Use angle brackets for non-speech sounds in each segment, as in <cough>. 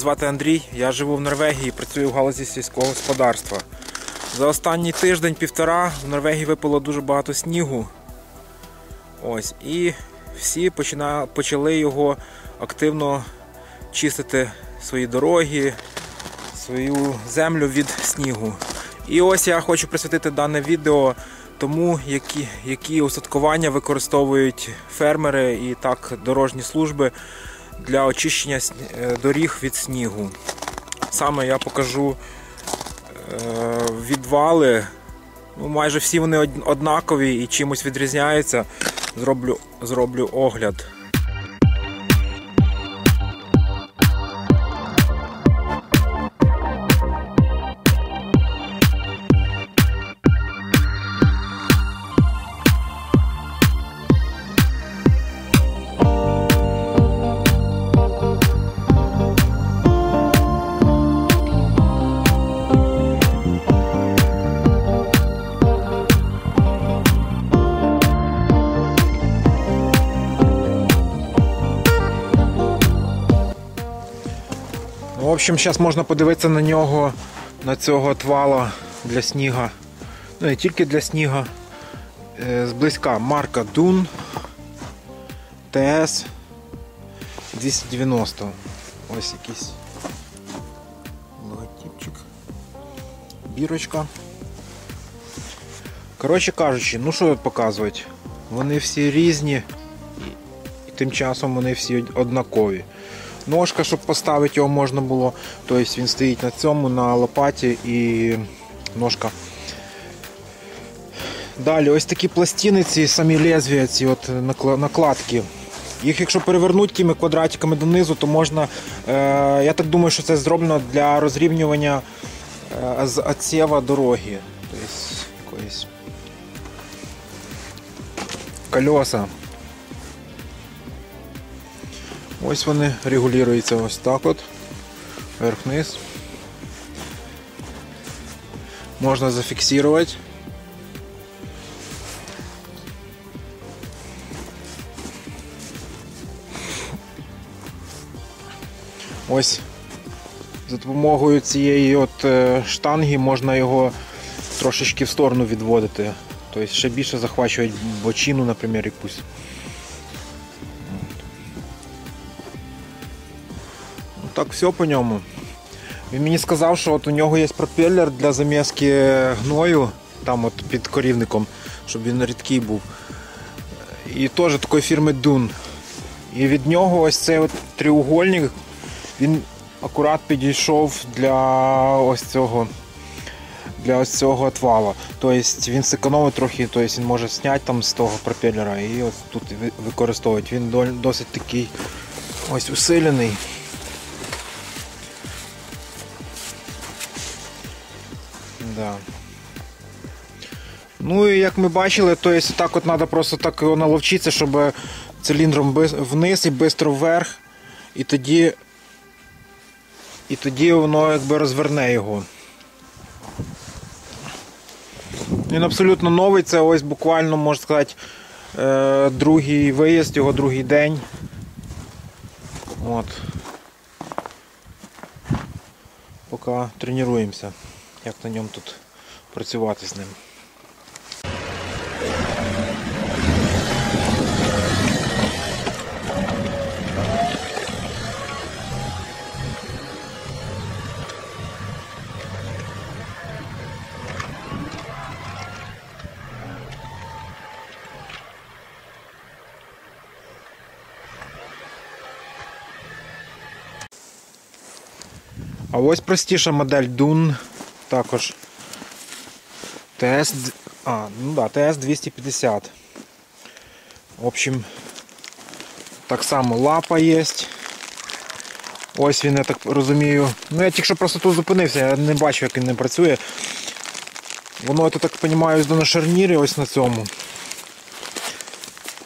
Звати Андрій, я живу в Норвегії працюю в галузі сільського господарства. За останній тиждень-півтора в Норвегії випало дуже багато снігу. Ось, і всі почина... почали його активно чистити свої дороги, свою землю від снігу. І ось я хочу присвятити дане відео тому, які, які устаткування використовують фермери і так дорожні служби для очищення е, доріг від снігу. Саме я покажу е, відвали. Ну, майже всі вони однакові і чимось відрізняються. Зроблю, зроблю огляд. В общем, зараз можна подивитися на нього, на цього твала для сніга. Ну, не тільки для сніга. Е, Зблизька марка Dun TS 290. Ось якийсь логотипчик. Бірочка. Коротше кажучи, ну що тут показувати? Вони всі різні і, і тим часом вони всі однакові. Ножка, щоб поставити його можна було. Тобто він стоїть на цьому, на лопаті і ножка. Далі ось такі пластини, ці самі лезвія, ці от накладки. Їх якщо перевернути такими квадратиками донизу, то можна. Е, я так думаю, що це зроблено для розрівнювання е, з отсєва дороги. Тобто якоїсь кольоса. Ось вони регулюються ось так от. Вверх-вниз. Можна зафіксувати. Ось за допомогою цієї от е, штанги можна його трошечки в сторону відводити. Тобто ще більше захвачувати бочину, наприклад, якусь. Так, все по ньому. Він мені сказав, що от у нього є пропеллер для заміски гною, там от під корівником, щоб він рідкий був. І теж такої фірми Dun. І від нього ось цей от треугольник, він акурат підійшов для ось цього для ось цього отвала. Тобто він зекономить трохи, тобто він може зняти там з того пропеллера і ось тут використовувати. Він досить такий ось усилений. Да. Ну і як ми бачили, то есть так от треба просто так його наловчитися, щоб циліндром вниз і швидко вверх. І тоді, і тоді воно якби розверне його. Він абсолютно новий, це ось буквально, можна сказати, е, другий виїзд, його другий день. От. Поки тренуємося, як на ньому тут працювати з ним. А ось простіша модель Dun також. ТС а, ну да, ТС-250. В общем, так само лапа є. Ось він, я так розумію. Ну я тільки що просто тут зупинився, я не бачу, як він не працює. Воно, я так розумію, на шарнірі ось на цьому.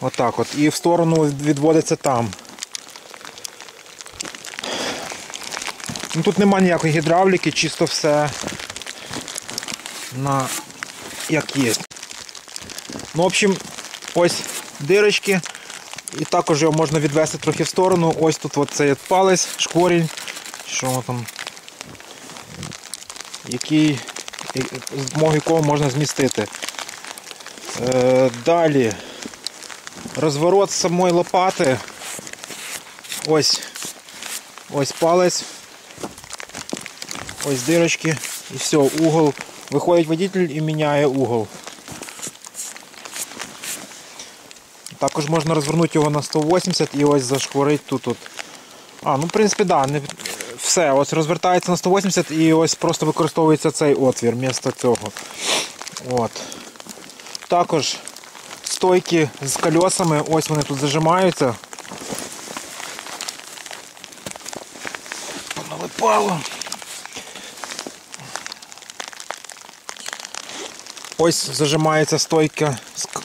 Отак от. І в сторону відводиться там. Ну, тут нема ніякої гідравліки, чисто все на як є. Ну, в общем, ось дирочки. І також його можна відвести трохи в сторону. Ось тут от цей палець, шкворінь. Що там? Який, з допомогою якого можна змістити. Е, далі. Розворот самої лопати. Ось. Ось палець. Ось дирочки. І все, угол. Виходить водитель і міняє угол. Також можна розвернути його на 180 і ось зашхворить тут. От. А, ну в принципі, да, не... все. Ось розвертається на 180 і ось просто використовується цей отвір вмісто цього. От. Також стойки з кольосами, ось вони тут зажимаються. Налипало. Ось зажимається стойка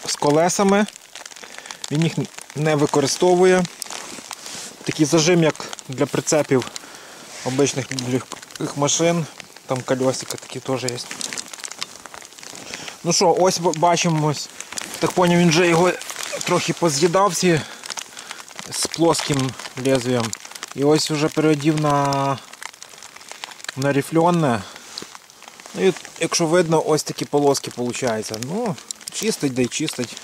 з колесами. Він їх не використовує. Такий зажим, як для прицепів обичних машин. Там колесика такі теж є. Ну що, ось бачимо, так поняв, він вже його трохи поз'їдав з плоским лезвієм. І ось вже переодів на, на рифльонне. Ну і якщо видно, ось такі полоски виходять. Ну, чистить да й чистить.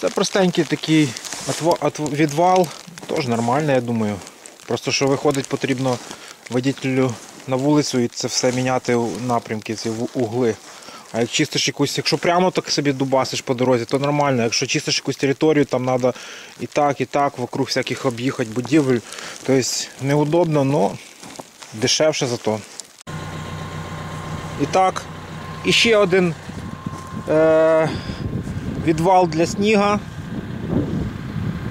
Це простенький такий відвал, теж нормально, я думаю. Просто що виходить, потрібно водителю на вулицю і це все міняти у напрямки, ці угли. А як чистиш якусь, якщо прямо так собі дубасиш по дорозі, то нормально. Якщо чистиш якусь територію, там треба і так, і так, вокруг всяких об'їхати будівель. Тобто неудобно, але дешевше зато. І так, і ще один е- відвал для сніга.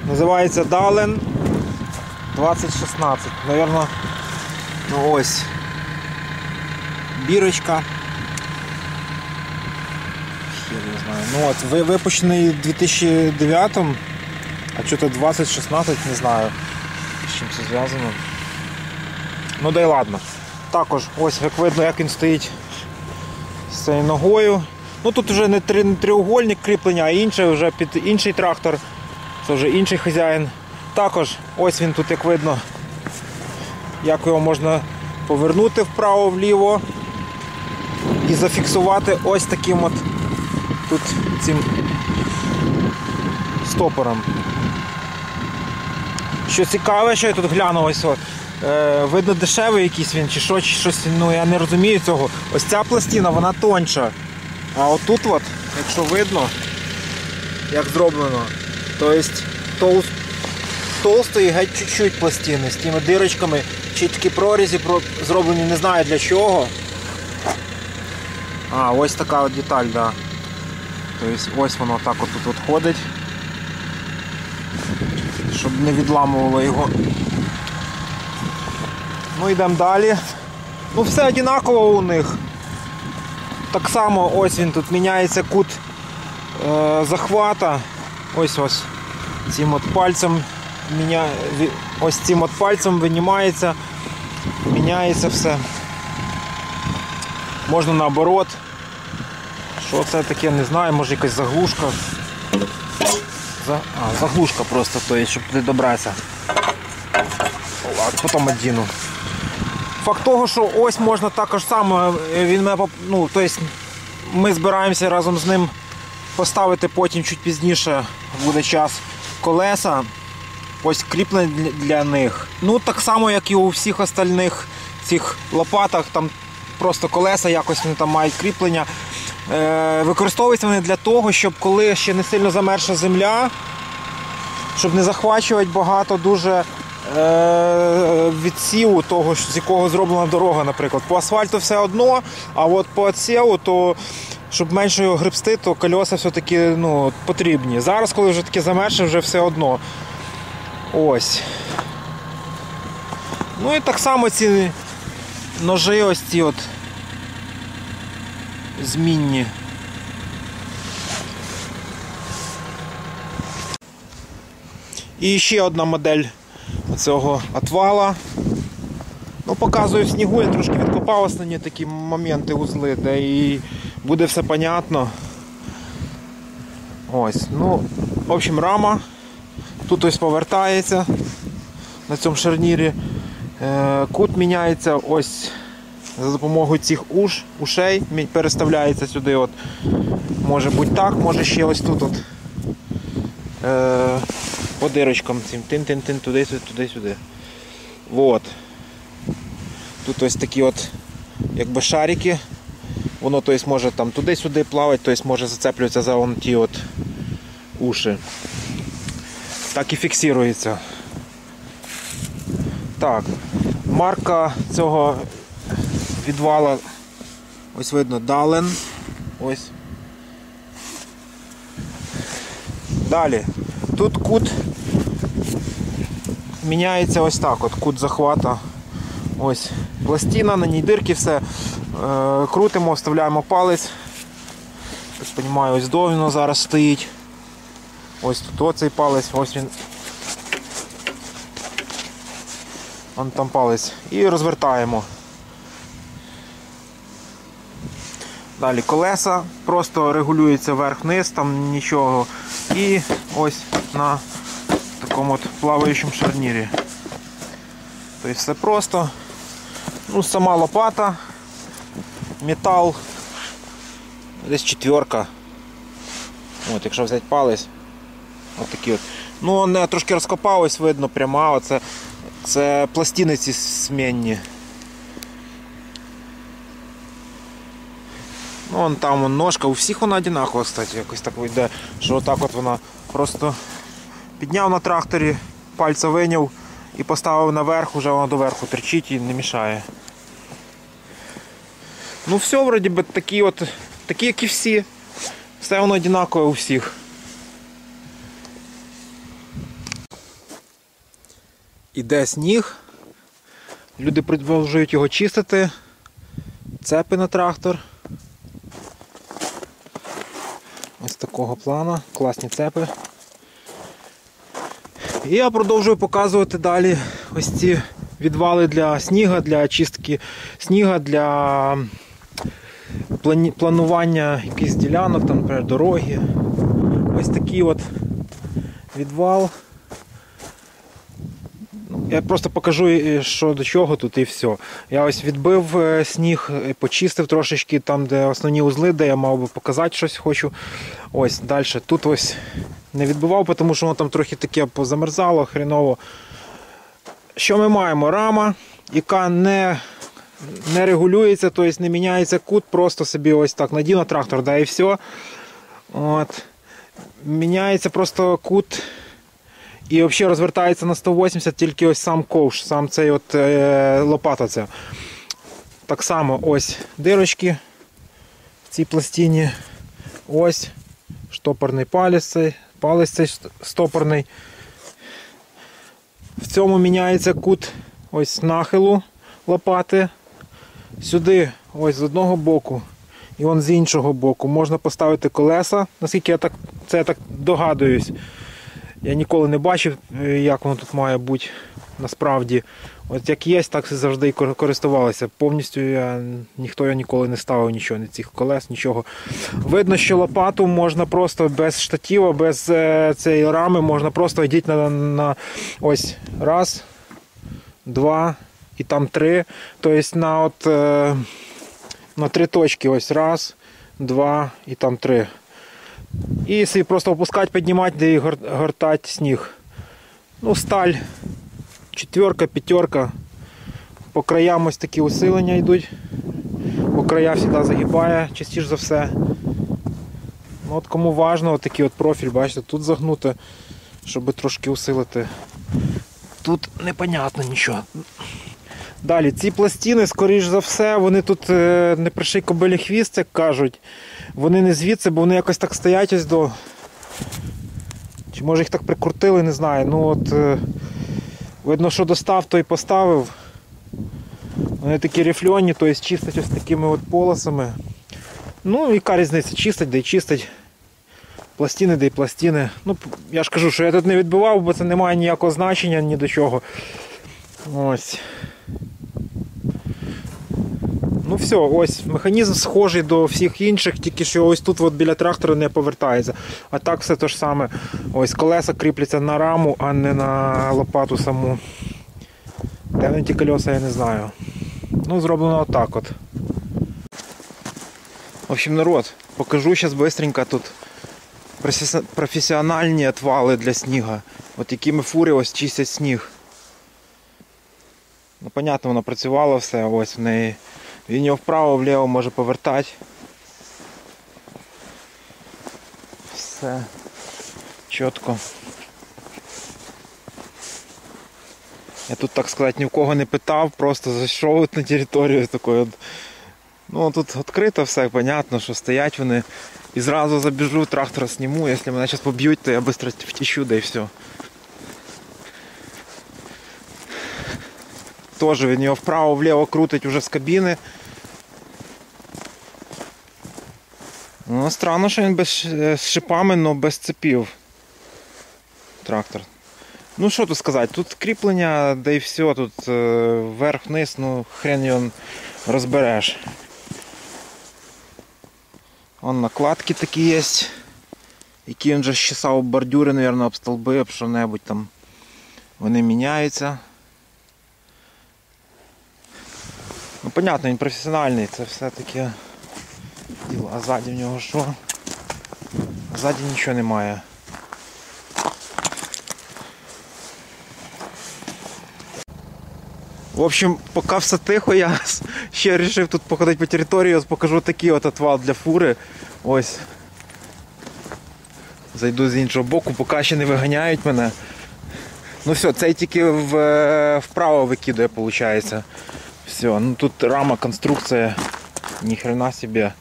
Називається Дален 2016. Наверно, ну ось. Бірочка. Хер не знаю. Ну от, ви- випущений у 2009, а що то 2016, не знаю. З чим це зв'язано. Ну да й ладно. Також ось як видно, як він стоїть цією ногою. Ну тут вже не треугольник кріплення, а інше вже під інший трактор. Це вже інший хазяїн. Також ось він тут, як видно, як його можна повернути вправо-вліво і зафіксувати ось таким от тут цим стопором. Що цікаве, що я тут гляну, ось от, видно дешевий якийсь він чи що, чи щось, ну я не розумію цього. Ось ця пластина, вона тонша. А отут, от, якщо видно, як зроблено, то толст, толстої геть чуть-чуть пластини з тими дирочками, чіткі прорізі про- зроблені не знаю для чого. А, ось така от деталь, да. Тобто ось воно так от тут ходить. Щоб не відламувало його. Ну йдемо далі. Ну все однаково у них. Так само ось він тут міняється кут е, захвата. Ось ось цим от пальцем міня... ось цим от пальцем винімається, міняється все. Можна наоборот. Що це таке, не знаю, може якась заглушка. За... А, заглушка просто, то є, щоб не добратися. Потім одіну. Факт того, що ось можна також само, е, він мене, ну, тобто ми збираємося разом з ним поставити потім чуть пізніше буде час колеса. Ось кріплення для- них. Ну так само, як і у всіх остальних цих лопатах, там просто колеса якось вони там мають кріплення. Е, використовуються вони для того, щоб коли ще не сильно замерша земля, щоб не захвачувати багато дуже відсіву того, з якого зроблена дорога, наприклад. По асфальту все одно, а от по відсіву, то щоб менше його гребсти, то кольоса все-таки ну, потрібні. Зараз, коли вже таке замерше, вже все одно. Ось. Ну і так само ці ножи ось ці от змінні. І ще одна модель цього отвала. Ну, показую в снігу, я трошки відкопав останні такі моменти узли, де і буде все понятно. Ось, ну, в общем, рама. Тут ось повертається на цьому шарнірі. Е, Кут міняється ось за допомогою цих уш, ушей, переставляється сюди. От. Може бути так, може ще ось тут. От. По дирочкам цим тин-тин-тин, туди-сюди, туди-сюди. Вот. Тут ось такі от якби шарики. Воно то есть, може там туди-сюди плавати, то есть, може зацеплюватися за вон ті от уші. Так і фіксується. Так, марка цього відвала, ось видно, Дален. Ось. Далі. Тут кут міняється ось так, от кут захвата. Ось пластина, на ній дирки, все. Е, крутимо, вставляємо палець. Так розумію, ось довно зараз стоїть. Ось тут оцей палець, ось він. Вон там палець. І розвертаємо. Далі колеса просто регулюється вверх-вниз, там нічого. І ось на такому от плаваючому шарнірі. Тобто все просто. Ну, сама лопата, метал, десь четверка. От, якщо взяти палець, от такі от. Ну, не трошки розкопав, видно пряма, оце, це пластини ці смінні. Ну, вон там ножка, у всіх вона одинакова, кстати, якось так вийде, що отак от вона просто підняв на тракторі, пальця виняв і поставив наверх, уже воно доверху терчить і не мішає. Ну все, вроді би, такі от, такі, як і всі. Все воно однакове у всіх. Іде сніг. Люди продовжують його чистити. Цепи на трактор. Ось такого плана. Класні цепи. І я продовжую показувати далі ось ці відвали для сніга, для чистки сніга, для планування якихось ділянок, там, наприклад, дороги. Ось такий от відвал. Я просто покажу, що до чого тут і все. Я ось відбив е, сніг, е, почистив трошечки там, де основні узли, де я мав би показати щось хочу. Ось далі. Тут ось не відбивав, тому що воно там трохи таке позамерзало, хреново. Що ми маємо? Рама, яка не, не регулюється, тобто не міняється кут, просто собі ось так надів на трактор, да і все. От. Міняється просто кут і взагалі розвертається на 180 тільки ось сам ковш, сам цей от е, лопата ця. Так само ось дирочки в цій пластині. Ось штопорний палець цей, палець цей стопорний. В цьому міняється кут ось нахилу лопати. Сюди, ось з одного боку, і он з іншого боку можна поставити колеса, наскільки я так, це я так догадуюсь. Я ніколи не бачив, е, як воно тут має бути насправді. От як є, так завжди і користувалися. Повністю я, ніхто я ніколи не ставив нічого, ні цих колес, нічого. Видно, що лопату можна просто без штатива, без е, цієї рами, можна просто йдіть на, на ось раз, два і там три. Тобто на от е, на три точки. Ось раз, два і там три. І собі просто опускати, піднімати, і гортати сніг. Ну, сталь, четверка, п'ятерка. По краям ось такі усилення йдуть. По края завжди загибає, частіше за все. Ну, от кому важно, такий от профіль, бачите, тут загнути, щоб трошки усилити. Тут непонятно нічого. Далі, ці пластини, скоріш за все, вони тут е, не приший кобилі хвіст, як кажуть. Вони не звідси, бо вони якось так стоять ось до. Чи може їх так прикрутили, не знаю. Ну от е, видно, що достав, то й поставив. Вони такі рифльонні, тобто чистять ось такими от полосами. Ну, яка різниця, чистить, да й чистить. Пластини, да й пластини. Ну, я ж кажу, що я тут не відбивав, бо це не має ніякого значення ні до чого. Ось. Ну все, ось механізм схожий до всіх інших, тільки що ось тут от біля трактора не повертається. А так все те ж саме. Ось колеса кріпляться на раму, а не на лопату саму. Де вони ті колеса, я не знаю. Ну, зроблено отак от. В общем, народ, покажу зараз быстренько тут професіональні отвали для сніга. От якими фури ось чистять сніг. Ну, понятно, воно працювало все, ось в неї. Він його вправо, вліво може повертати. Все чітко. Я тут, так сказати, ні в кого не питав, просто зайшов на територію такої. От. Ну тут відкрито все, понятно, що стоять вони. І зразу забіжу, трактор сніму, якщо мене зараз поб'ють, то я швидко втічу, да і все. Теж він його вправо-вліво крутить уже з кабіни. Ну, странно, що він без, з шипами, але без цепів. Трактор. Ну що тут сказати, тут кріплення, да і все, тут е, вверх-вниз, ну хрен його розбереш. Вон накладки такі є, які він вже щесав бордюри, мабуть, об столби, об що-небудь там. Вони міняються. Ну, понятно, він професіональний, це все таке діло. А ззаді в нього що? А ззаді нічого немає. В общем, поки все тихо, я <laughs> ще вирішив тут походити по території, ось покажу такий от отвал для фури. Ось. Зайду з іншого боку, поки ще не виганяють мене. Ну все, цей тільки в, е, вправо викидує, виходить. Все, ну тут рама, конструкція, ніхрена собі.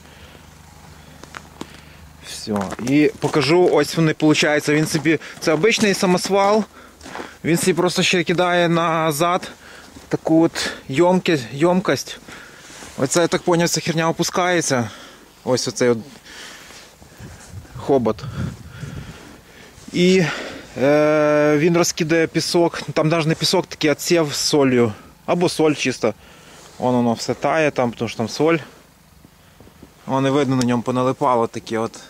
Все. І покажу, ось вони, виходить, він собі. Це обичний самосвал. Він собі просто ще кидає назад таку от йомкість, йомкость. Оце, я так зрозумів, ця херня опускається. Ось оцей от хобот. І е, він розкидає пісок. Там навіть не пісок, такий отсів з солью. Або соль чисто. Вон воно все тає там, тому що там соль. Воно видно на ньому поналипало таке от.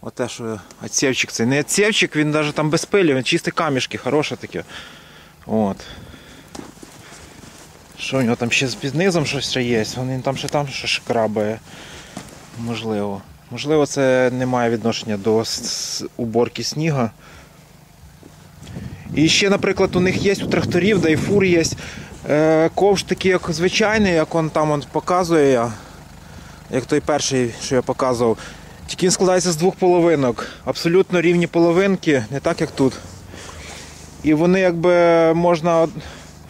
Оте, що отсівчик цей. Не отсівчик, він навіть там без пилі, він чисті камішки, хороше таке. От. Що у нього там ще з під низом щось ще є? Він там ще там ще шкрабає. Можливо. Можливо, це не має відношення до уборки сніга. І ще, наприклад, у них є у тракторів, да і фур є. Е, ковш такий, як звичайний, як он там он показує. Як той перший, що я показував. Тільки він складається з двох половинок. Абсолютно рівні половинки, не так як тут. І вони якби можна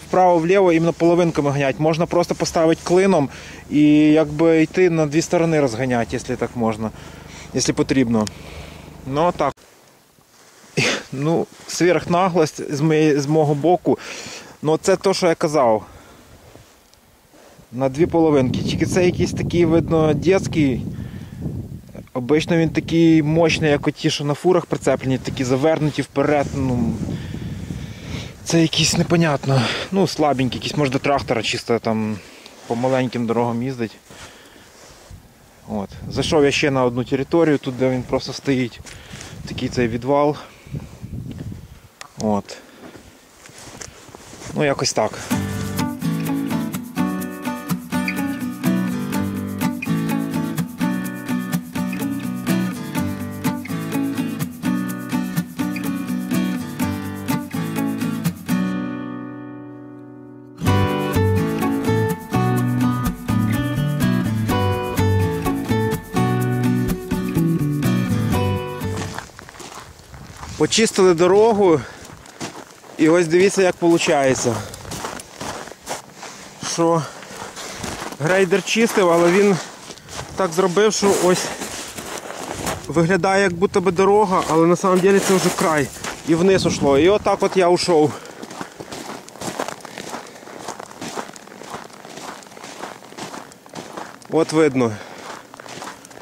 вправо-вліво іменно половинками ганяти. Можна просто поставити клином і якби йти на дві сторони розганяти, якщо так можна, якщо потрібно. Ну так. Ну, сверхнаглость з мого боку. Ну це те, що я казав. На дві половинки. Тільки це якийсь такий, видно, дитячий. Обично він такий мощний, як оті, що на фурах прицеплені, такі завернуті вперед. Ну, це якийсь непонятно. Ну, слабенький, якийсь може до трактора чисто там по маленьким дорогам їздить. От. Зайшов я ще на одну територію, тут де він просто стоїть. Такий цей відвал. От. Ну, якось так. Почистили дорогу. І ось дивіться, як виходить. Що грейдер чистив, але він так зробив, що ось виглядає як будто би дорога, але на самом деле це вже край. І вниз ушло. І отак от я ушов. От видно.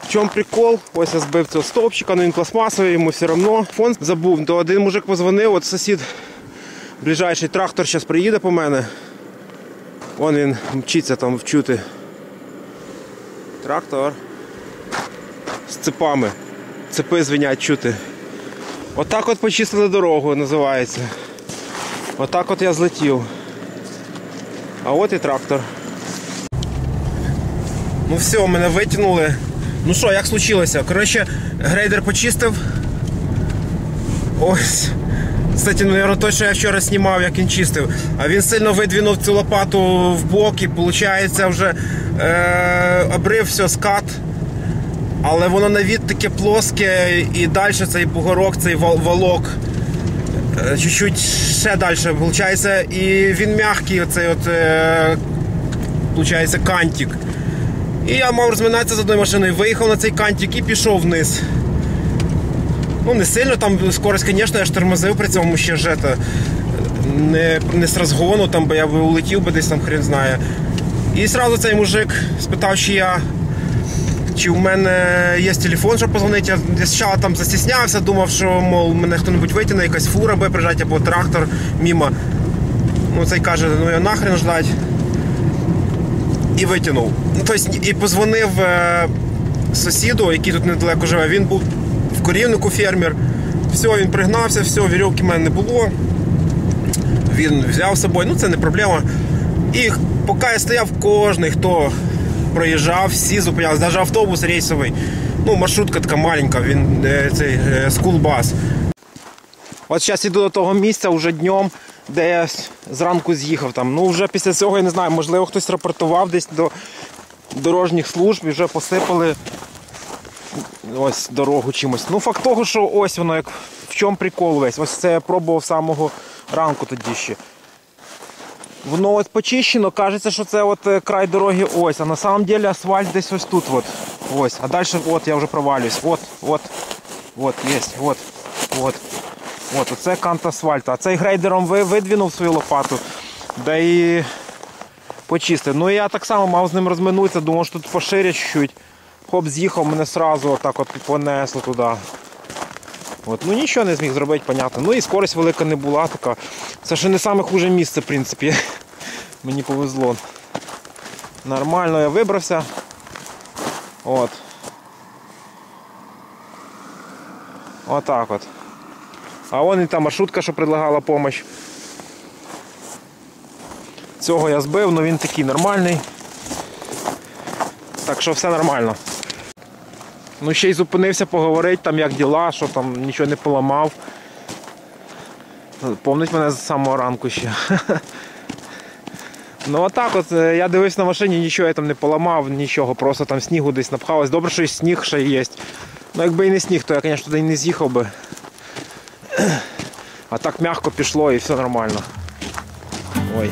В чому прикол? Ось я збив цього стовпчика, але він пластмасовий, йому все одно. Фон забув, то один мужик позвонив, от сусід, ближайший трактор зараз приїде по мене. Вон він мчиться там вчути. Трактор. З цепами. Цепи звенять чути. Отак от почистили дорогу, називається. Отак от я злетів. А от і трактор. Ну все, мене витягнули. Ну що, як случилося? Коротше, грейдер почистив. Ось. Кстати, ну, наверное, той, що я вчора знімав, як він чистив. А він сильно видвинув цю лопату в бок і виходить вже е, обрив все скат. Але воно на таке плоске і далі цей бугорок, цей валок. е, Чуть-чуть ще далі. Получається, і він м'який, оцей от, е, получається, кантик. І я мав розминатися з одною машиною, виїхав на цей кантик і пішов вниз. Ну, не сильно, там скорость, звісно, я ж тормозив при цьому ще ж это, не, не з розгону, там, бо я би улетів би десь там хрен знає. І одразу цей мужик спитав, чи я. Чи в мене є телефон, щоб позвонити. Я спочатку там застіснявся, думав, що мов, мене хто-небудь витягне, якась фура буде приїжджати або трактор мимо. Ну, цей каже, ну я нахрен ждать. І витягнув. Ну, тобто, і позвонив е, сусіду, який тут недалеко живе. Він був корівнику фермер. Все, він пригнався, все, вірьовки в мене не було. Він взяв з собою, ну це не проблема. І поки я стояв, кожний, хто проїжджав, всі зупинялися, навіть автобус рейсовий. Ну, маршрутка така маленька, він е, цей е, скулбас. От зараз іду до того місця вже днем, де я зранку з'їхав там. Ну вже після цього я не знаю, можливо, хтось рапортував десь до дорожніх служб і вже посипали ось дорогу чимось. Ну, факт того, що ось воно як в чому прикол весь. Ось це я пробував з самого ранку тоді ще. Воно от почищено, кажеться, що це от е, край дороги ось, а на самом деле асфальт десь ось тут. От. Ось. А далі от я вже провалююсь. От, от, от, є, от, от. От, оце кант асфальту. А цей грейдером ви- видвинув свою лопату, да і почистив. Ну я так само мав з ним розминутися, думав, що тут пошире чуть-чуть. Хоп, з'їхав, мене сразу отак от понесло туди. От, ну нічого не зміг зробити, понятно. Ну і скорость велика не була така. Це ще не саме хуже місце, в принципі. <laughs> Мені повезло. Нормально я вибрався. От. Отак от. А вон і та маршрутка, що предлагала допомогу. Цього я збив, але він такий нормальний. Так що все нормально. Ну ще й зупинився поговорити, там як діла, що там нічого не поламав. Помнить мене з самого ранку ще. Ну отак от е, я дивився на машині, нічого я там не поламав, нічого, просто там снігу десь напхалось. Добре, що і сніг ще є. Ну якби і не сніг, то я, звісно, туди і не з'їхав би. А так м'яко пішло і все нормально. Ой.